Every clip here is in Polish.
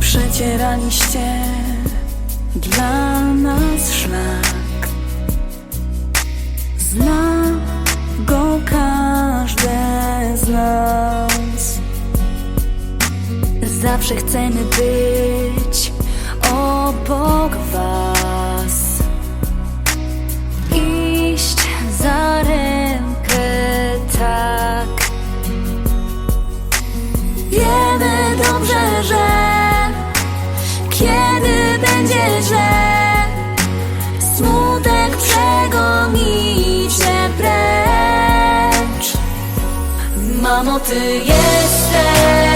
Przecieraliście dla nas szlak. Zawsze chcemy być obok Was. Iść za rękę tak. Wiemy dobrze, że kiedy będzie źle, smutek przegonicie precz. Mamo, ty jesteś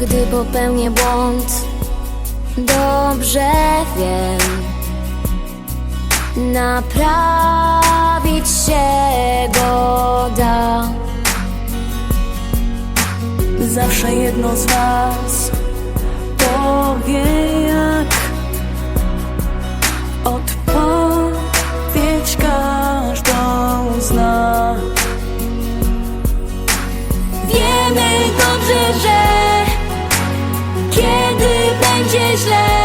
Gdy popełnię błąd, dobrze wiem, naprawić się go da. Zawsze jedno z was powie jak odpowiedź każdą zna. Wiemy dobrze, że kiedy będzie źle,